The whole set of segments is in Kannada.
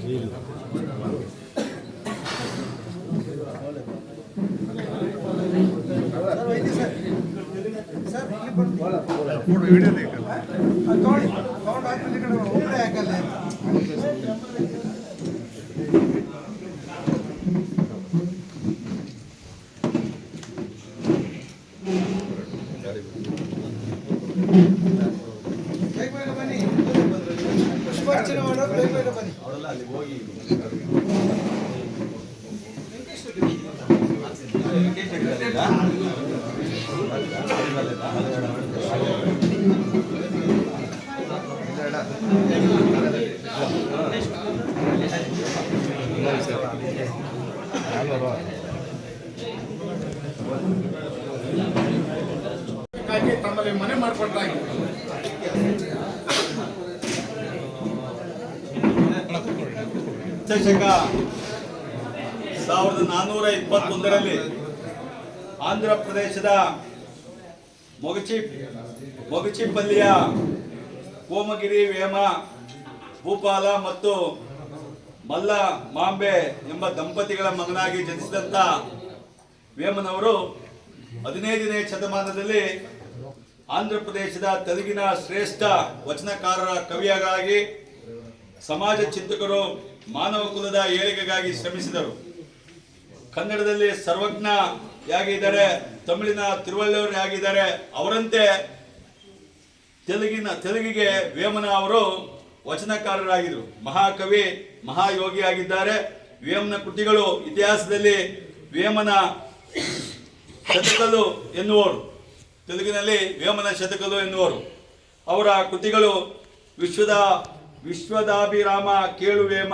ಹೇಳಿ ಸರ್ ವೈದ್ಯ ಸರ್ ಸರ್ ಇಲ್ಲಿ ಬಂದು ಅದು ತಗೊಳ್ಳಿ ತಗೊಂಡು ಆದ್ಮೇಲೆ ಈ ಕಡೆ ಒಬ್ಬರೇ ಹಾಕಲ್ಲ ಪುಷ್ಪಾರ್ಚನೆ ಮಾಡೋದು ಬೇಗ ಬೇಗ ಬನ್ನಿ ಹಾಗಾಗಿ ತಮ್ಮಲ್ಲಿ ಮನೆ ಮಾಡಿಕೊಟ್ಟಾಗಿ ಶಕ ಸಾವಿರದ ನಾನ್ನೂರ ಇಪ್ಪತ್ತೊಂದರಲ್ಲಿ ಆಂಧ್ರ ಪ್ರದೇಶದ ಮೊಗಚಿ ಮೊಗಚಿಪಲ್ಲಿಯ ಕೋಮಗಿರಿ, ವೇಮ, ಭೂಪಾಲ ಮತ್ತು ಮಲ್ಲ ಮಾಂಬೆ ಎಂಬ ದಂಪತಿಗಳ ಮಗನಾಗಿ ಜನಿಸಿದಂಥ ವೇಮನವರು ಹದಿನೈದನೇ ಶತಮಾನದಲ್ಲಿ ಆಂಧ್ರ ಪ್ರದೇಶದ ತೆಲುಗಿನ ಶ್ರೇಷ್ಠ ವಚನಕಾರರ ಕವಿಯಾಗಿ ಸಮಾಜ ಚಿಂತಕರು ಮಾನವ ಕುಲದ ಏಳಿಗೆಗಾಗಿ ಶ್ರಮಿಸಿದರು. ಕನ್ನಡದಲ್ಲಿ ಸರ್ವಜ್ಞ ಯಾಗಿದ್ದಾರೆ, ತಮಿಳಿನ ತಿರುವಳ್ಳೂರು ಯಾಗಿದ್ದಾರೆ, ಅವರಂತೆ ತೆಲುಗಿನ, ತೆಲುಗಿಗೆ ವೇಮನ ಅವರು ವಚನಕಾರರಾಗಿದ್ದರು ಮಹಾಕವಿ, ಮಹಾಯೋಗಿ ಆಗಿದ್ದಾರೆ. ವೇಮನ ಕೃತಿಗಳು ಇತಿಹಾಸದಲ್ಲಿ ವೇಮನ ಶತಕಲು ಎನ್ನುವರು. ತೆಲುಗಿನಲ್ಲಿ ವೇಮನ ಶತಕಲು ಎನ್ನುವರು. ಅವರ ಕೃತಿಗಳು ವಿಶ್ವದ ವಿಶ್ವದಾಭಿರಾಮ ಕೇಳುವೇಮ.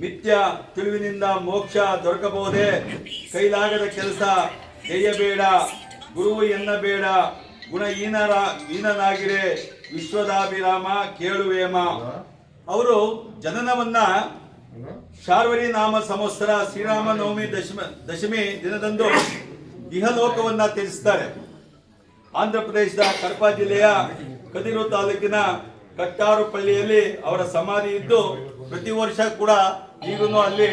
ಮಿಥ್ಯ ತಿಳಿವಿನಿಂದ ಮೋಕ್ಷ ದೊರಕಬಹುದೇ? ಕೈಲಾಗದ ಕೆಲಸ ಕೈಯಬೇಡ ಗುರು ಎನ್ನಬೇಡ, ಗುಣಹೀನರ ಹೀನನಾಗಿರೆ ವಿಶ್ವದಾಭಿರಾಮ ಕೇಳುವೇಮ. ಅವರು ಜನನವನ್ನ ಶಾರ್ವರಿ ನಾಮ ಸಂವತ್ಸರ ಶ್ರೀರಾಮ ನವಮಿ ದಶಮ, ದಶಮಿ ದಿನದಂದು ಇಹಲೋಕವನ್ನ ತ್ಯಜಿಸ್ತಾರೆ ಆಂಧ್ರ ಪ್ರದೇಶದ ಕಡಪ ಜಿಲ್ಲೆಯ ಕದಿರು ತಾಲೂಕಿನ ಕಟ್ಟಾರುಪಳ್ಳಿಯಲ್ಲಿ ಅವರ ಸಮಾಧಿ ಇದ್ದು ಪ್ರತಿ ವರ್ಷ ಕೂಡ ಈಗೂ ಅಲ್ಲಿ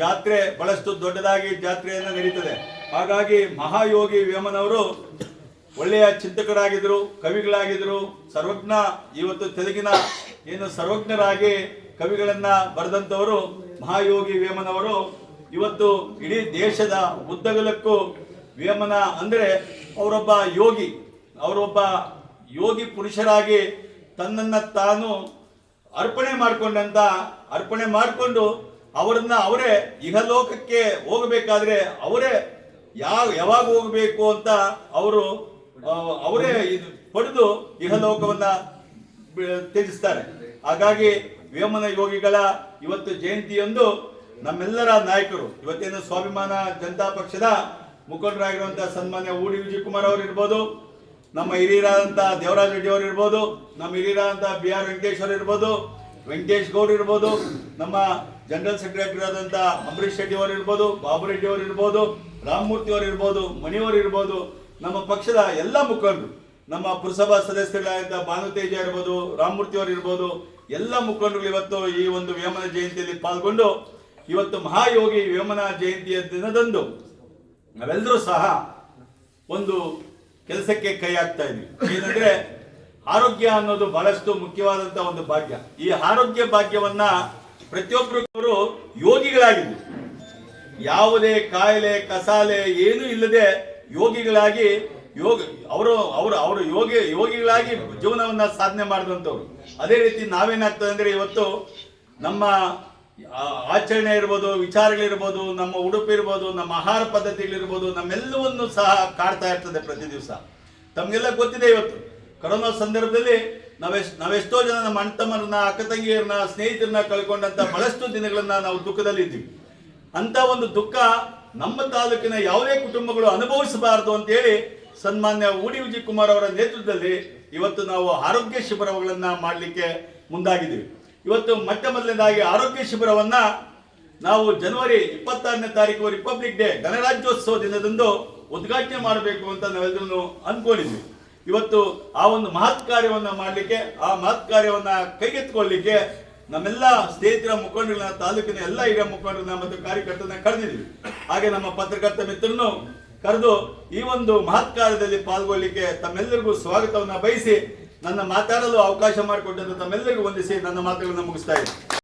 ಜಾತ್ರೆ ಬಹಳಷ್ಟು ದೊಡ್ಡದಾಗಿ ಜಾತ್ರೆಯನ್ನು ನಡೀತದೆ. ಹಾಗಾಗಿ ಮಹಾಯೋಗಿ ವೇಮನವರು ಒಳ್ಳೆಯ ಚಿಂತಕರಾಗಿದ್ದರು ಕವಿಗಳಾಗಿದ್ದರು ಸರ್ವಜ್ಞ, ಇವತ್ತು ತೆಲುಗಿನ ಏನು ಸರ್ವಜ್ಞರಾಗಿ ಕವಿಗಳನ್ನ ಬರೆದಂಥವರು ಮಹಾಯೋಗಿ ವೇಮನವರು ಇವತ್ತು ಇಡೀ ದೇಶದ ಉದ್ದಗಲಕ್ಕೂ ವೇಮನ ಅಂದರೆ ಅವರೊಬ್ಬ ಯೋಗಿ ಅವರೊಬ್ಬ ಯೋಗಿ ಪುರುಷರಾಗಿ ತನ್ನನ್ನು ತಾನು ಅರ್ಪಣೆ ಮಾಡಿಕೊಂಡಂತ ಅರ್ಪಣೆ ಮಾಡಿಕೊಂಡು ಅವರನ್ನ ಅವರೇ ಇಹಲೋಕಕ್ಕೆ ಹೋಗಬೇಕಾದ್ರೆ ಅವರೇ ಯಾವ ಯಾವಾಗ ಹೋಗಬೇಕು ಅಂತ ಅವರು ಅವರೇ ಇದು ಪಡೆದು ಇಹಲೋಕವನ್ನ ತ್ಯಜಿಸ್ತಾರೆ. ಹಾಗಾಗಿ ವೇಮನ ಯೋಗಿಗಳ ಇವತ್ತು ಜಯಂತಿಯೊಂದು ನಮ್ಮೆಲ್ಲರ ನಾಯಕರು, ಇವತ್ತೇನು ಸ್ವಾಭಿಮಾನ ಜನತಾ ಪಕ್ಷದ ಮುಖಂಡರಾಗಿರುವಂತಹ ಸನ್ಮಾನ್ಯ ಊಡಿ ವಿಜಯ್ ಕುಮಾರ್ ಅವರು ಇರ್ಬೋದು ನಮ್ಮ ಹಿರಿಯರಾದಂಥ ದೇವರಾಜ್ ರೆಡ್ಡಿ ಅವರು ಇರ್ಬೋದು, ನಮ್ಮ ಹಿರಿಯರಾದಂಥ ಬಿ ಆರ್ ವೆಂಕಟೇಶ್ ಅವರು ಇರ್ಬೋದು, ವೆಂಕಟೇಶ್ ಗೌಡ್ ಇರ್ಬೋದು, ನಮ್ಮ ಜನರಲ್ ಸೆಕ್ರೆಟರಿ ಆದಂಥ ಅಂಬರೀಶ್ ರೆಡ್ಡಿ ಅವರು ಇರ್ಬೋದು, ಬಾಬು ರೆಡ್ಡಿ ಅವರು ಇರ್ಬೋದು, ರಾಮಮೂರ್ತಿ ಅವರು ಇರ್ಬೋದು ಮಣಿಯವರು ಇರ್ಬೋದು, ನಮ್ಮ ಪಕ್ಷದ ಎಲ್ಲ ಮುಖಂಡರು, ನಮ್ಮ ಪುರಸಭಾ ಸದಸ್ಯರಾದಂಥ ಭಾನುತೇಜ ಇರ್ಬೋದು, ರಾಮಮೂರ್ತಿ ಅವರು ಇರ್ಬೋದು, ಎಲ್ಲ ಮುಖಂಡರು ಇವತ್ತು ಈ ಒಂದು ವೇಮನ ಜಯಂತಿಯಲ್ಲಿ ಪಾಲ್ಗೊಂಡು, ಇವತ್ತು ಮಹಾಯೋಗಿ ವೇಮನ ಜಯಂತಿಯ ದಿನದಂದು ನಾವೆಲ್ಲರೂ ಸಹ ಒಂದು ಕೆಲಸಕ್ಕೆ ಕೈ ಹಾಕ್ತಾ ಇದ್ವಿ. ಏನಂದ್ರೆ ಆರೋಗ್ಯ ಅನ್ನೋದು ಬಹಳಷ್ಟು ಮುಖ್ಯವಾದಂತ ಒಂದು ಭಾಗ್ಯ. ಈ ಆರೋಗ್ಯ ಭಾಗ್ಯವನ್ನ ಪ್ರತಿಯೊಬ್ಬರು ಯೋಗಿಗಳಾಗಿದ್ರು ಯಾವುದೇ ಕಾಯಿಲೆ, ಕಸಾಲೆ ಏನೂ ಇಲ್ಲದೆ ಯೋಗಿಗಳಾಗಿ ಯೋಗ, ಅವರು ಅವರು ಅವರು ಯೋಗಿ, ಯೋಗಿಗಳಾಗಿ ಜೀವನವನ್ನ ಸಾಧನೆ ಮಾಡಿದಂಥವ್ರು. ಅದೇ ರೀತಿ ನಾವೇನಾಗ್ತದೆ ಅಂದ್ರೆ ಇವತ್ತು ನಮ್ಮ ಆಚರಣೆ ಇರ್ಬೋದು, ವಿಚಾರಗಳಿರ್ಬೋದು, ನಮ್ಮ ಉಡುಪು ಇರ್ಬೋದು, ನಮ್ಮ ಆಹಾರ ಪದ್ಧತಿಗಳಿರ್ಬೋದು, ನಮ್ಮೆಲ್ಲವನ್ನು ಸಹ ಕಾಡ್ತಾ ಇರ್ತದೆ ಪ್ರತಿ ದಿವಸ. ತಮಗೆಲ್ಲ ಗೊತ್ತಿದೆ ಇವತ್ತು. ಕೊರೋನಾ ಸಂದರ್ಭದಲ್ಲಿ ನಾವೆಷ್ಟು ನಾವೆಷ್ಟೋ ಜನ ನಮ್ಮ ಅಣ್ಣ ಅಕ್ಕ ತಂಗಿಯರನ್ನ, ಸ್ನೇಹಿತರನ್ನ ಕಳ್ಕೊಂಡಂತ ಬಹಳಷ್ಟು ದಿನಗಳನ್ನ ನಾವು ದುಃಖದಲ್ಲಿ ಇದ್ದೀವಿ ಅಂತ ಒಂದು ದುಃಖ ನಮ್ಮ ತಾಲೂಕಿನ ಯಾವುದೇ ಕುಟುಂಬಗಳು ಅನುಭವಿಸಬಾರದು ಅಂತೇಳಿ ಸನ್ಮಾನ್ಯ ಉಡಿ ವಿಜಯ್ ಕುಮಾರ್ ಅವರ ನೇತೃತ್ವದಲ್ಲಿ ಇವತ್ತು ನಾವು ಆರೋಗ್ಯ ಶಿಬಿರಗಳನ್ನ ಮಾಡಲಿಕ್ಕೆ ಮುಂದಾಗಿದ್ದೀವಿ. ಇವತ್ತು ಮೊಟ್ಟ ಮೊದಲನೇದಾಗಿ ಆರೋಗ್ಯ ಶಿಬಿರವನ್ನು ನಾವು ಜನವರಿ ಇಪ್ಪತ್ತಾರನೇ ತಾರೀಕು ರಿಪಬ್ಲಿಕ್ ಡೇ ಗಣರಾಜ್ಯೋತ್ಸವ ದಿನದಂದು ಉದ್ಘಾಟನೆ ಮಾಡಬೇಕು ಅಂತ ನಾವೆಲ್ಲರೂ ಅಂದ್ಕೊಂಡಿದ್ವಿ ಇವತ್ತು ಆ ಒಂದು ಮಹತ್ ಕಾರ್ಯವನ್ನ ಮಾಡಲಿಕ್ಕೆ, ಆ ಮಹತ್ ಕಾರ್ಯವನ್ನ ಕೈಗೆತ್ತಿಕೊಳ್ಳಲಿಕ್ಕೆ ನಮ್ಮೆಲ್ಲ ಸ್ನೇಹಿತರ ಮುಖಂಡರನ್ನ ತಾಲೂಕಿನ ಎಲ್ಲ ಹಿರಿಯ ಮುಖಂಡರನ್ನ ಮತ್ತು ಕಾರ್ಯಕರ್ತರನ್ನ ಕರೆದಿದ್ವಿ. ಹಾಗೆ ನಮ್ಮ ಪತ್ರಕರ್ತ ಮಿತ್ರನು ಕರೆದು ಈ ಒಂದು ಮಹತ್ ಕಾರ್ಯದಲ್ಲಿ ಪಾಲ್ಗೊಳ್ಳಿಕ್ಕೆ ತಮ್ಮೆಲ್ಲರಿಗೂ ಸ್ವಾಗತವನ್ನ ಬಯಸಿ ನನ್ನ ಮಾತಾಡಲು ಅವಕಾಶ ಮಾಡಿಕೊಟ್ಟಂತ ತಮ್ಮೆಲ್ಲರಿಗೂ ವಂದಿಸಿ ನನ್ನ ಮಾತುಗಳನ್ನು ಮುಗಿಸ್ತಾ ಇದ್ದೀನಿ.